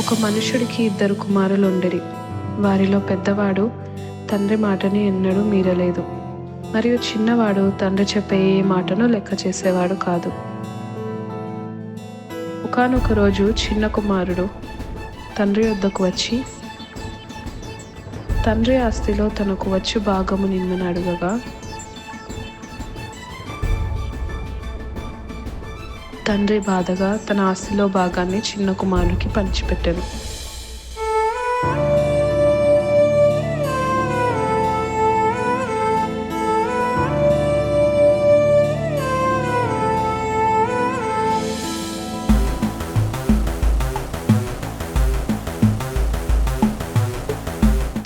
ఒక మనుషుడికి ఇద్దరు కుమారులు ఉండరి వారిలో పెద్దవాడు తండ్రి మాటని ఎన్నడూ మీరలేదు. మరియు చిన్నవాడు తండ్రి చెప్పే ఏ మాటను లెక్క చేసేవాడు కాదు. ఒకానొక రోజు చిన్న కుమారుడు తండ్రి వద్దకు వచ్చి తండ్రి ఆస్తిలో తనకు వచ్చి భాగము నిమ్మని అడగగా తండ్రి బాధగా తన ఆస్తిలో భాగాన్ని చిన్న కుమారుడికి పంచిపెట్టాను.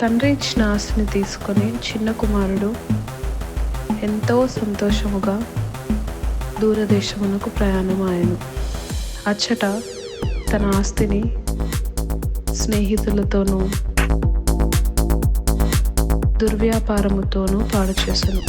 తండ్రి ఇచ్చిన ఆస్తిని తీసుకొని చిన్న కుమారుడు ఎంతో సంతోషముగా దూరదేశమునకు ప్రయాణమాయను. అచ్చట తన ఆస్తిని స్నేహితులతోనూ దుర్వ్యాపారముతోనూ పాడు చేసెను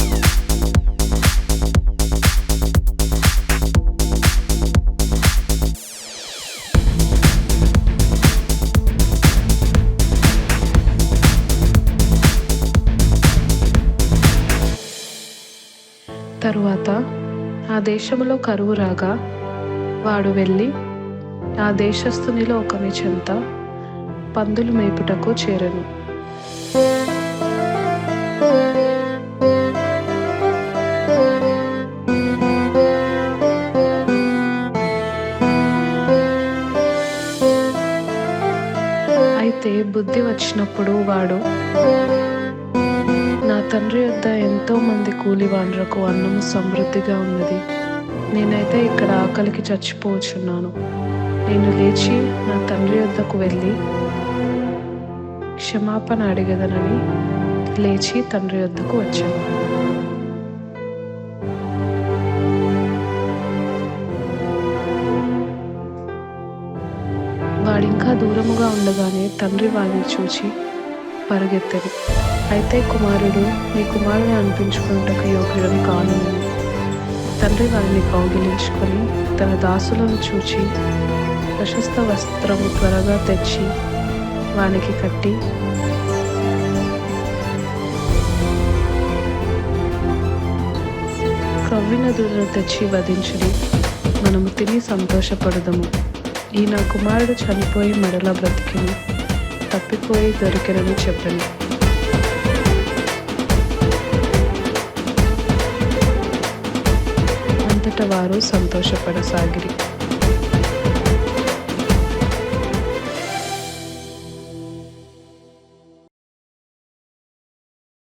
తరువాత ఆ దేశములో కరువు రాగా వాడు వెళ్ళి ఆ దేశస్థునిలో ఒకని చెంత పందులు మేపుటకు చేరను. అయితే బుద్ధి వచ్చినప్పుడు వాడు తండ్రి వద్ద ఎంతో మంది కూలివాండ్రకు అన్నము సమృద్ధిగా ఉన్నది. నేనైతే ఇక్కడ ఆకలికి చచ్చిపోవచ్చున్నాను నేను లేచి నా తండ్రి వద్దకు వెళ్ళి క్షమాపణ అడిగదనని లేచి తండ్రి వద్దకు వచ్చాను. వాడింకా దూరముగా ఉండగానే తండ్రి వాడిని చూచి పరిగెత్తది. అయితే కుమారుడు నీ కుమారుని అనిపించుకున్నటకు యోగ్యుడని కాను తండ్రి వారిని కౌగిలించుకొని తన దాసులను చూచి ప్రశస్త వస్త్రము త్వరగా తెచ్చి వానికి కట్టి కవ్విన దూడను తెచ్చి వధించుడి. మనము తిని సంతోషపడదము. ఈ నా కుమారుడు చనిపోయి మరలా బ్రతికిని తప్పిపోయి దొరికినని చెప్పండి. అంతట వారు సంతోషపడసాగిరి.